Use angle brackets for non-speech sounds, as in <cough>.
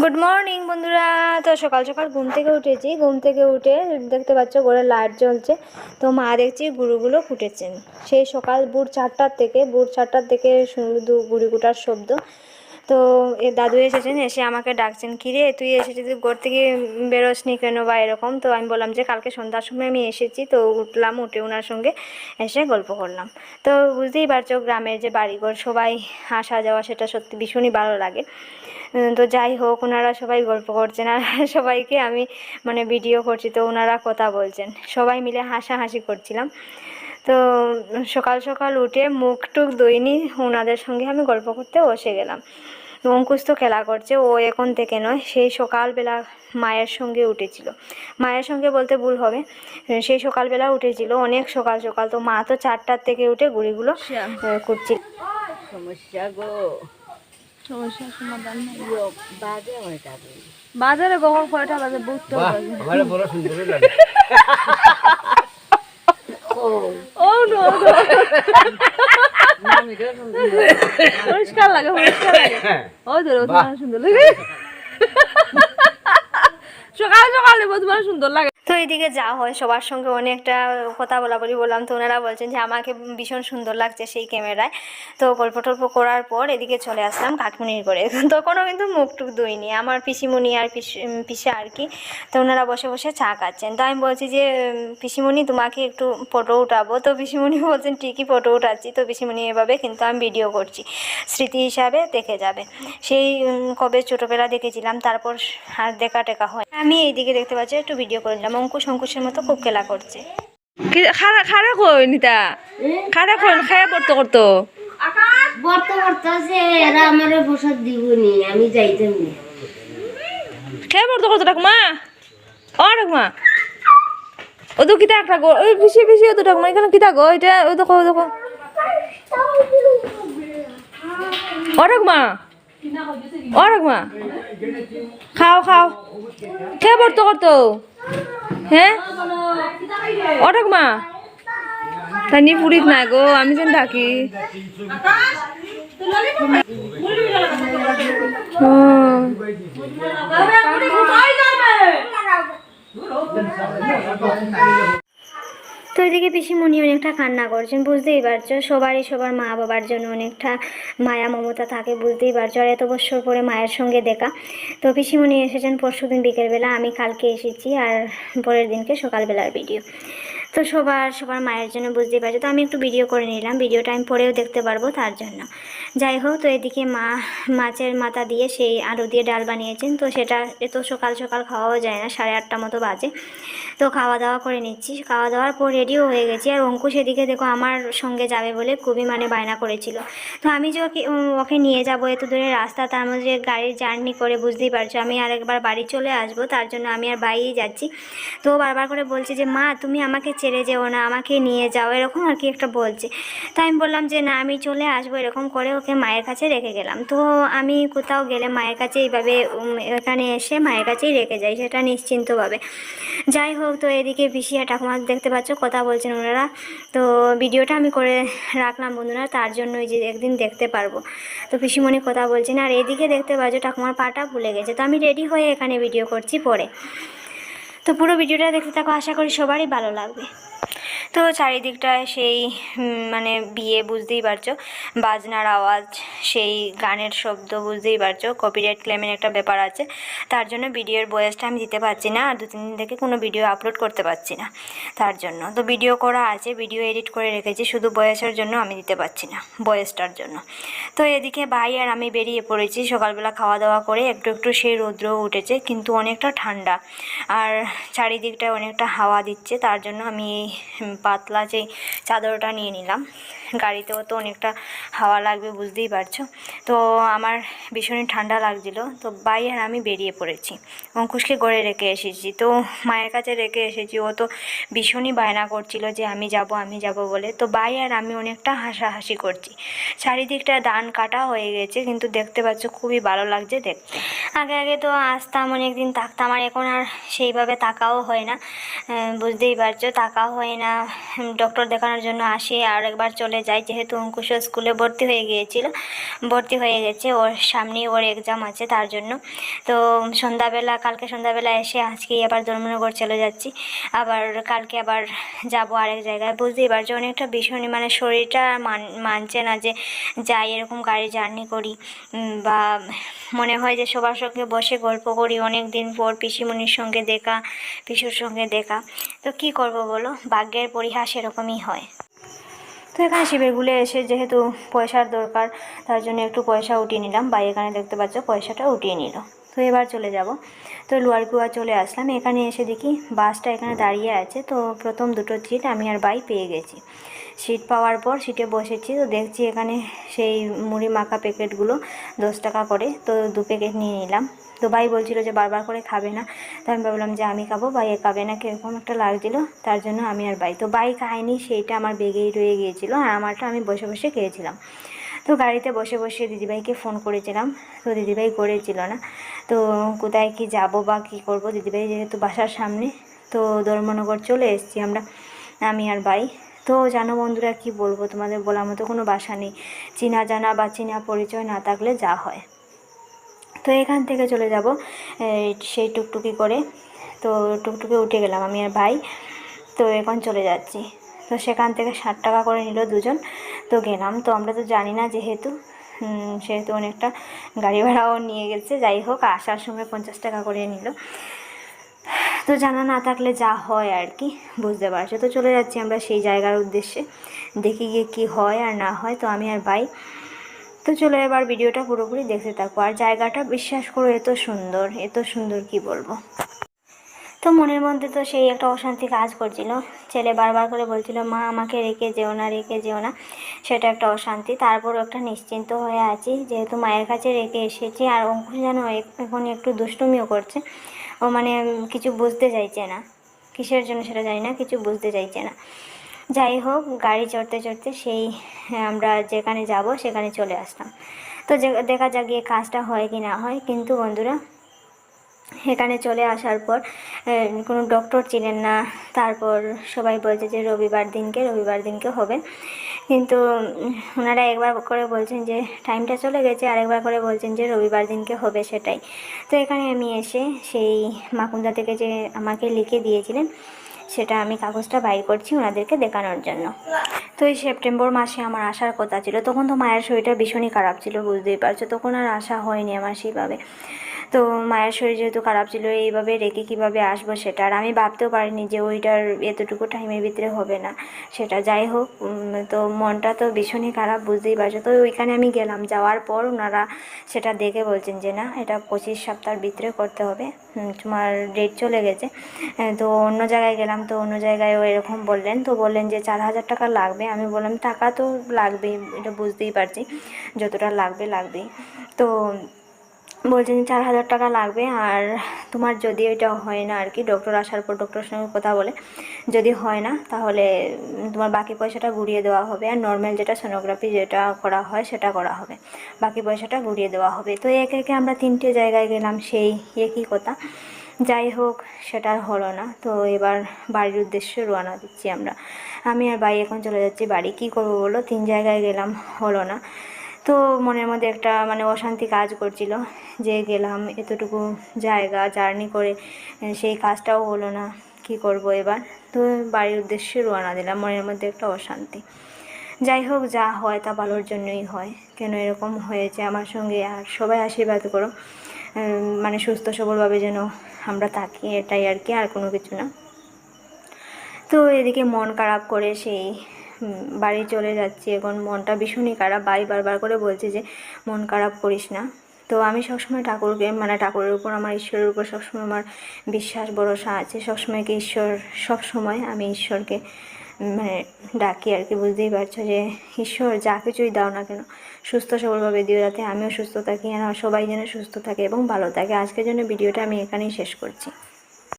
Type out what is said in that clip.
Good morning বন্ধুরা। তো সকাল সকাল ঘুম থেকে উঠেছি। ঘুম থেকে উঠে দেখতে পাচ্ছ ঘরে লাইট জ্বলছে। তো মা দেখছি গুঁড়োগুলো ফুটেছেন। সেই সকাল বুট চারটার থেকে বুট চারটার থেকে শুধু গুড়ি কুটার শব্দ। তো এ দাদু এসেছেন, এসে আমাকে ডাকছেন কিরে তুই এসেছিস? তুই ঘর থেকে বেরোসনি কেন বা এরকম? তো আমি বললাম যে, কালকে সন্ধ্যার সময় আমি এসেছি। তো উঠলাম, উঠে ওনার সঙ্গে এসে গল্প করলাম। তো বুঝতেই পারছ, গ্রামের যে বাড়িঘর, সবাই আসা যাওয়া সেটা সত্যি ভীষণই ভালো লাগে। তো যাই হোক ওনারা সবাই গল্প করছেন আর <laughs> সবাইকে আমি মানে ভিডিও করছি। তো ওনারা কথা বলছেন। সবাই মিলে হাসাহাসি করছিলাম। তো সকাল সকাল উঠে মুখ টুক দইনি ওনাদের সঙ্গে আমি গল্প করতে বসে গেলাম। অঙ্কুশ তো খেলা করছে ও এখন থেকে নয় সেই সকালবেলা মায়ের সঙ্গে উঠেছিল। মায়ের সঙ্গে বলতে ভুল হবে সেই সকালবেলা উঠেছিল অনেক সকাল সকাল। তো মা তো চারটার থেকে উঠে গুড়িগুলো করছিল। সমস্যা গো। বাজারে কখন কয়টা বাজে বুঝতে বাহ বড় সুন্দর লাগে ও নো পরিষ্কার লাগে পরিষ্কার লাগে। ও ধরো তোমার সুন্দর লাগে। সকাল সকালে তোমার সুন্দর লাগে। তো এদিকে যা হয়, সবার সঙ্গে অনেকটা কথা বলা বলি বললাম তো ওনারা বলছেন যে আমাকে ভীষণ সুন্দর লাগছে সেই ক্যামেরায়। তো গল্প টল্প করার পর এদিকে চলে আসলাম কাকিমুনির করে <laughs> তখনও কিন্তু মুখ টুক দুইনি আমার পিসিমণি আর পিসি আর কি। তো ওনারা বসে বসে চা খাচ্ছেন। তো আমি বলছি যে পিসিমণি তোমাকে একটু ফটো উঠাবো। তো পিসিমণি <laughs> বলছেন, ঠিকই ফটো উঠাচ্ছি। তো পিসিমণি এভাবে কিন্তু আমি ভিডিও করছি। স্মৃতি হিসাবে দেখে যাবে। সেই কবে ছোটোবেলা দেখেছিলাম, তারপর আর দেখা টেকা হয়। আমি এইদিকে দেখতে পাচ্ছি, একটু ভিডিও করে নিলাম অঙ্কুশ অঙ্কুশের মতো খুব খেলা করছে। খারা খারা কই নিতা? খারা কই খায়া পড়তো করতো বর্ত বর্তাছে এরা আমারে প্রসাদ দিবনি আমি যাইতাম না। খেয়ে পড়তো করতো ঠাকুমা। ও ঠাকুমা। ও তো কিতা একটা গো ওই বেশি বেশি ও তো ঠাকুমা এখানে কিতা গো এটা ও দেখো ও দেখো ও ঠাকুমা। ও ঠাকুমা। খাও খাও। খেয়ে পড়তো করতো হ্যাঁ? মা? তাই নিয়ে পুরীত না গো আমি যেন থাকি তো এদিকে পিসিমণি অনেকটা কান্না করছেন, বুঝতেই পারছ। সবারই সবার মা বাবার জন্য অনেকটা মায়া, মমতা থাকে, বুঝতেই পারছ। আর এত বছর পরে মায়ের সঙ্গে দেখা। তো পিসিমণি এসেছেন পরশু দিন বিকেলবেলা, আমি কালকে এসেছি আর পরের দিনকে সকালবেলার ভিডিও। তো সবার সবার মায়ের জন্য বুঝতেই পারছ। তো আমি একটু ভিডিও করে নিলাম ভিডিওটা আমি পরেও দেখতে পারব তার জন্য। যাই হোক, তো এদিকে মা, মাছের মাথা দিয়ে সেই আলু দিয়ে ডাল বানিয়েছেন। তো সেটা এত সকাল সকাল খাওয়াও যায় না, সাড়ে আটটা মতো বাজে। তো খাওয়া দাওয়া করে নিচ্ছি। খাওয়া দাওয়ার পর রেডিও হয়ে গেছি। আর অঙ্কুশ এদিকে দেখো আমার সঙ্গে যাবে বলে খুবই মানে বায়না করেছিল। তো আমি যে ওকে ওকে নিয়ে যাব এত দূরে রাস্তা, তার মধ্যে গাড়ির জার্নি করে বুঝতেই পারছ, আমি আরেকবার বাড়ি চলে আসব, তার জন্য আমি আর বাইরেই যাচ্ছি। তো বারবার করে বলছে যে, মা, তুমি আমাকে ছেড়ে যেও না, আমাকে নিয়ে যাও, এরকম আর কি একটা বলছে। তো আমি বললাম যে, না, আমি চলে আসব, এরকম করে ওকে মায়ের কাছে রেখে গেলাম। তো আমি কোথাও গেলে মায়ের কাছে এইভাবে এখানে এসে মায়ের কাছেই রেখে যাই, সেটা নিশ্চিন্তভাবে। যাই হোক তো এদিকে পিসি আর ঠাকুমা দেখতে পাচ্ছ, কথা বলছেন ওনারা। তো ভিডিওটা আমি করে রাখলাম বন্ধুরা, তার জন্য যে একদিন দেখতে পারব। তো পিসিমণি কথা বলছেন, আর এদিকে দেখতে পাচ্ছ, ঠাকুমার পাটা ভুলে গেছে। তো আমি রেডি হয়ে এখানে ভিডিও করছি পরে। তো পুরো ভিডিওটা দেখতে থাকো, আশা করি সবারই ভালো লাগবে। তো চারিদিকটায় সেই মানে বিয়ে বুঝতেই পারছ। বাজনার আওয়াজ, সেই গানের শব্দ বুঝতেই পারছ। কপিরাইট ক্লেমের একটা ব্যাপার আছে। তার জন্য ভিডিওর বয়েসটা আমি দিতে পারছি না। আর দু তিন দিন থেকে কোনো ভিডিও আপলোড করতে পারছি না তার জন্য। তো ভিডিও করা আছে ভিডিও এডিট করে রেখেছি। শুধু বয়সের জন্য আমি দিতে পারছি না, বয়সটার জন্য। তো এদিকে ভাই আর আমি বেরিয়ে পড়েছি। সকালবেলা খাওয়া দাওয়া করে একটু একটু সেই রৌদ্র উঠেছে, কিন্তু অনেকটা ঠান্ডা। আর চারিদিকটায় অনেকটা হাওয়া দিচ্ছে। তার জন্য আমি পাতলা যে চাদরটা নিয়ে নিলাম। গাড়িতেও তো অনেকটা হাওয়া লাগবে, বুঝতেই পারছ। তো আমার ভীষণই ঠান্ডা লাগছিল, তো ভাই আর আমি বেরিয়ে পড়েছি। অঙ্কুশকে গড়ে রেখে এসেছি, তো মায়ের কাছে রেখে এসেছি। ও তো ভীষণই বায়না করছিল যে আমি যাব আমি যাব বলে। তো ভাই আর আমি অনেকটা হাসাহাসি করছি। চারিদিকটা ধান কাটা হয়ে গেছে, কিন্তু দেখতে পাচ্ছ খুবই ভালো লাগছে দেখতে আগে আগে তো আসতাম অনেক দিন থাকতাম, আর এখন আর সেইভাবে তাকাও হয় না। বুঝতেই পারছ তাকাও হয় না। ডক্টর দেখানোর জন্য আসি আর একবার চলে যাই যেহেতু অঙ্কুশ স্কুলে ভর্তি হয়ে গিয়েছিল, ভর্তি হয়ে গেছে, ওর সামনেই ওর এক্সাম আছে তার জন্য। তো সন্ধ্যাবেলা, কালকে সন্ধ্যাবেলা এসে আজকেই আবার ধর্মনগর চলে যাচ্ছি। আবার কালকে আবার যাব আরেক জায়গায়। বুঝতেই পারছ, অনেকটা ভীষণ মানে শরীরটা মান, মানছে না যে যাই এরকম গাড়ি জার্নি করি বা মনে হয় যে সবার সঙ্গে বসে গল্প করি অনেক দিন পর পিসিমণির সঙ্গে দেখা, পিসুর সঙ্গে দেখা। তো কি করব বলো? ভাগ্যের পরিহাস এরকমই হয়। তো এখানে শিবিরগুলো এসে যেহেতু পয়সার দরকার, তার জন্য একটু পয়সা উঠিয়ে নিলাম। বা এখানে দেখতে পাচ্ছ পয়সাটা উঠিয়ে নিল। তো এবার চলে যাব। তো লোয়ারকুয়া চলে আসলাম। এখানে এসে দেখি বাসটা এখানে দাঁড়িয়ে আছে। তো প্রথম দুটো সিট আমি আর বাই পেয়ে গেছি। সিট পাওয়ার পর সিটে বসেছি। তো দেখছি এখানে সেই মুড়ি মাখা প্যাকেটগুলো দশ টাকা করে। তো দু প্যাকেট নিয়ে নিলাম। তো ভাই বলছিল যে বারবার করে খাবে না। তো আমি ভাবলাম যে আমি খাব, ভাই এ খাবে না, কীরকম একটা লাগছিল। তার জন্য আমি আর ভাই, তো ভাই খায়নি, সেইটা আমার বেগেই রয়ে গিয়েছিল আর আমারটা আমি বসে বসে খেয়েছিলাম। তো গাড়িতে বসে বসে দিদিভাইকে ফোন করেছিলাম। তো দিদিভাই করেছিল না। তো কোথায় কি যাব বা কি করব? দিদিভাই যেহেতু বাসার সামনে, তো ধর্মনগর চলে এসেছি আমরা, আমি আর ভাই। তো জানো বন্ধুরা, কি বলব? তোমাদের বলার মতো কোনো বাসা নেই। চেনা জানা বা চেনা পরিচয় না থাকলে যা হয়। তো এখান থেকে চলে যাব সেই টুকটুকি করে। তো টুকটুকি উঠে গেলাম আমি আর ভাই। তো এখন চলে যাচ্ছি। তো সেখান থেকে ষাট টাকা করে নিল দুজন। তো গেলাম। তো আমরা তো জানি না যেহেতু সেহেতু অনেকটা গাড়ি ভাড়াও নিয়ে গেছে। যাই হোক, আসার সময় পঞ্চাশ টাকা করে নিল। তো জানা না থাকলে যা হয় আর কি, বুঝতে পারছ? তো চলে যাচ্ছি আমরা সেই জায়গার উদ্দেশ্যে, দেখি গিয়ে কী হয় আর না হয়। তো আমি আর ভাই, তো চলো এবার ভিডিওটা পুরোপুরি দেখতে থাকো। আর জায়গাটা বিশ্বাস করো, এত সুন্দর এত সুন্দর কি বলব? তো মনের মধ্যে তো সেই একটা অশান্তি কাজ করছিল। ছেলে বারবার করে বলছিল, মা, আমাকে রেখে যেও না, রেখে যেও না। সেটা একটা অশান্তি। তারপর একটা নিশ্চিন্ত হয়ে আছি, যেহেতু মায়ের কাছে রেখে এসেছি, আর অঙ্কুশ যেন এখন একটু দুষ্টুমিও করছে। ও মানে কিছু বুঝতে চাইছে না। কিসের জন্য সেটা জানি না, কিছু বুঝতে চাইছে না। যাই হোক, গাড়ি চড়তে চড়তে সেই, আমরা যেখানে যাব সেখানে চলে আসতাম তো দেখা যাক গিয়ে কাজটা হয় কি না হয়। কিন্তু বন্ধুরা, এখানে চলে আসার পর কোনো ডক্টর ছিলেন না। তারপর সবাই বলছে যে রবিবার দিনকে রবিবার দিনকে হবে। কিন্তু ওনারা একবার করে বলছেন যে টাইমটা চলে গেছে আর একবার করে বলছেন যে রবিবার দিনকে হবে সেটাই। তো এখানে আমি এসে সেই মাকুন্দা থেকে যে আমাকে লিখে দিয়েছিলেন, সেটা আমি কাগজটা বাইর করছি ওনাদেরকে দেখানোর জন্য। তো এই সেপ্টেম্বর মাসে আমার আসার কথা ছিল, তখন তো মায়ের শরীরটা ভীষণই খারাপ ছিল, বুঝতেই পারছ। তখন আর আসা হয়নি আমার সেইভাবে তো মায়ের শরীর যেহেতু খারাপ ছিল, এইভাবে রেখে কীভাবে আসব সেটা? আর আমি ভাবতেও পারিনি যে ওইটার এতটুকু টাইমের ভিতরে হবে না। সেটা যাই হোক তো মনটা তো ভীষণই খারাপ, বুঝতেই পারছ। তো ওইখানে আমি গেলাম, যাওয়ার পর ওনারা সেটা দেখে বলছেন যে, না, এটা পঁচিশ সপ্তাহের ভিতরে করতে হবে। তোমার ডেট চলে গেছে। তো অন্য জায়গায় গেলাম, তো অন্য জায়গায় এরকম বললেন। তো বললেন যে, চার হাজার টাকা লাগবে। আমি বললাম, টাকা তো লাগবেই, এটা বুঝতেই পারছি। যতটা লাগবে, লাগবেই। তো বলছেন চার হাজার টাকা লাগবে আর তোমার যদি এটা হয় না আর কি ডক্টর আসার পর ডক্টরের সঙ্গে কথা বলে, যদি হয় না তাহলে তোমার বাকি পয়সাটা ঘুরিয়ে দেওয়া হবে আর নর্মাল যেটা সোনোগ্রাফি যেটা করা হয় সেটা করা হবে, বাকি পয়সাটা ঘুরিয়ে দেওয়া হবে। তো একে একে আমরা তিনটে জায়গায় গেলাম সেই একই কথা। যাই হোক, সেটা হলো না। তো এবার বাড়ির উদ্দেশ্যে রওনা দিচ্ছি আমরা। আমি আর ভাই এখন চলে যাচ্ছি বাড়ি। কী করব বলো? তিন জায়গায় গেলাম, হলো না। তো মনের মধ্যে একটা মানে অশান্তি কাজ করছিল যে গেলাম, এতটুকু জায়গা, জার্নি করে সেই কাজটাও হলো না, কি করব এবার? তো বাড়ির উদ্দেশ্যে রোয়ানা দিলাম, মনের মধ্যে একটা অশান্তি। যাই হোক, যা হয় তা ভালোর জন্যই হয়, কেন এরকম হয়েছে আমার সঙ্গে? আর সবাই আশীর্বাদ করো মানে সুস্থ সবলভাবে যেন আমরা থাকি, এটাই আর কি, আর কোনো কিছু না। তো এদিকে মন খারাপ করে সেই বাড়ি চলে যাচ্ছি। এখন মনটা ভীষণই খারাপ। বাই বারবার করে বলছে যে, মন খারাপ করিস না। তো আমি সবসময় ঠাকুরকে মানে ঠাকুরের উপর, আমার ঈশ্বরের উপর সবসময় আমার বিশ্বাস, ভরসা আছে। সবসময় কি ঈশ্বর, সবসময় আমি ঈশ্বরকে মানে ডাকি আর কি। বুঝতেই পারছ যে, ঈশ্বর যা কিছুই দাও না কেন, সুস্থ সবলভাবে দিও যাতে আমিও সুস্থ থাকি, আর সবাই যেন সুস্থ থাকে এবং ভালো থাকে। আজকের জন্য ভিডিওটা আমি এখানেই শেষ করছি।